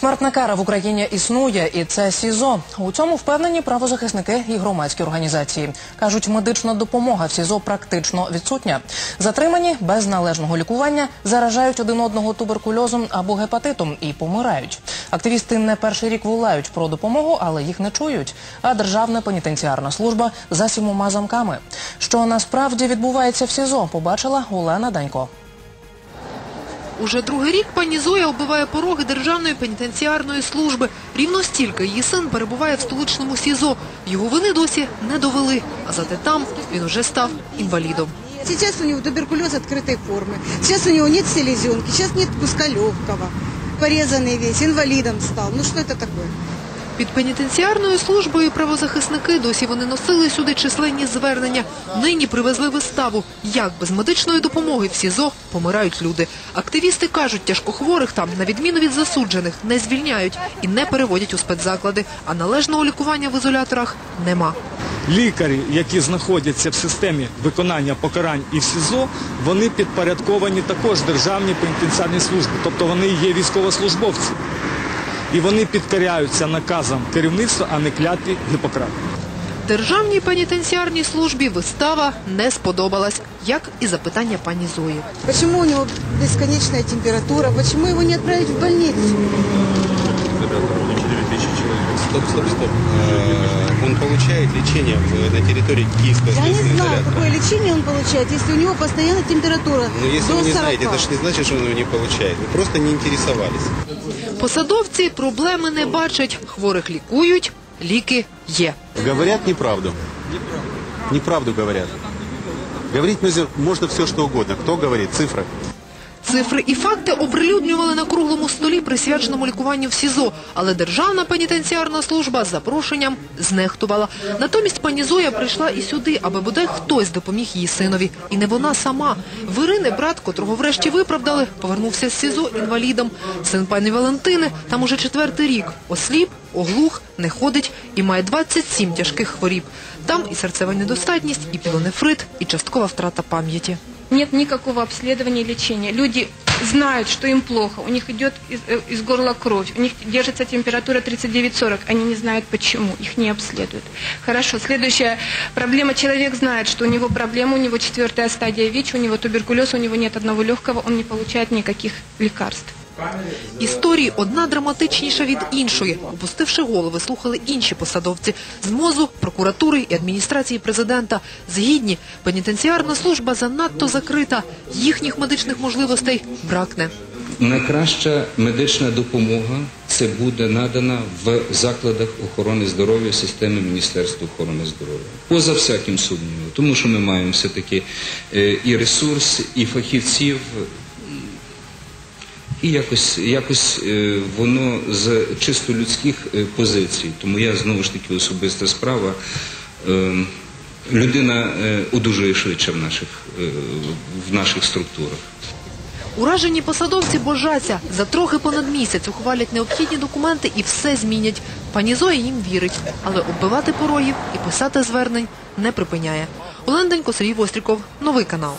Смертна кара в Україні існує, і це СІЗО. У цьому впевнені правозахисники і громадські організації. Кажуть, медична допомога в СІЗО практично відсутня. Затримані без належного лікування заражають один одного туберкульозом або гепатитом і помирають. Активісти не перший рік волають про допомогу, але їх не чують. А Державна пенітенціарна служба за сімома замками. Що насправді відбувається в СІЗО, побачила Олена Данько. Уже другий рік пані Зоя оббиває пороги Державної пенітенціарної служби. Рівно стільки її син перебуває в столичному СІЗО. Його вини досі не довели, а зате там він уже став інвалідом. Сейчас у него туберкулез открытой формы. Сейчас у него нет селезенки, сейчас нет куска легкого. Порезанный весь, инвалидом стал. Ну что это такое? Під пенітенціарною службою правозахисники досі вони носили сюди численні звернення. Нині привезли виставу. Як без медичної допомоги в СІЗО помирають люди. Активісти кажуть, тяжкохворих там, на відміну від засуджених, не звільняють і не переводять у спецзаклади, а належного лікування в ізоляторах нема. Лікарі, які знаходяться в системі виконання покарань і в СІЗО, вони підпорядковані також державній пенітенціарній службі, тобто вони є військовослужбовці І вони підкоряються наказам керівництва, а не клятві Гіппократа. Державній пенітенціарній службі вистава не сподобалась, як і запитання пані Зої. Почему у него бесконечная температура? Почему его не отправить в больницу? Стоп, стоп, стоп. Э, Он получает лечение в- на территории Киевского Я не следственного знаю, изолятора. какое лечение он получает, если у него постоянно температура Но Ну, если до вы не 40. знаете, это же не значит, что он его не получает. Вы просто не интересовались. Посадовці проблеми не бачать. Хворих лікують, ліки є. Говорять неправду. Неправду говорять. Говорить можна можно все, що угодно. Хто говорить? Цифры. Цифри і факти оприлюднювали на круглому столі, присвяченому лікуванню в СІЗО. Але Державна пенітенціарна служба з запрошенням знехтувала. Натомість пані Зоя прийшла і сюди, аби бодай хтось допоміг її синові. І не вона сама. В Ірини, брат, котрого врешті виправдали, повернувся з СІЗО інвалідом. Син пані Валентини там уже четвертий рік. Осліп, оглух, не ходить і має 27 тяжких хворіб. Там і серцева недостатність, і пілонефрит, і часткова втрата пам'яті. Нет никакого обследования и лечения. Люди знают, что им плохо, у них идет из, э, из горла кровь, у них держится температура 39-40, они не знают почему, их не обследуют. Хорошо, следующая проблема. Человек знает, что у него проблема, у него четвертая стадия ВИЧ, у него туберкулез, у него нет одного легкого, он не получает никаких лекарств. Історії одна драматичніша від іншої. Опустивши голови, слухали інші посадовці з МОЗу, прокуратури і адміністрації президента. Згідні, пенітенціарна служба занадто закрита. Їхніх медичних можливостей бракне. Найкраща медична допомога це буде надана в закладах охорони здоров'я системи Міністерства охорони здоров'я. Поза всяким сумнівом, тому що ми маємо все-таки е, і ресурс, і фахівців, і якось, якось е, воно з чисто людських е, позицій. Тому я знову ж таки особиста справа. е, Людина одужує швидше в наших, в наших структурах. Уражені посадовці божаться. За трохи понад місяць ухвалять необхідні документи і все змінять. Пані Зоя їм вірить, але оббивати порогів і писати звернень не припиняє. Оленденько, Сергій Востріков. Новий канал.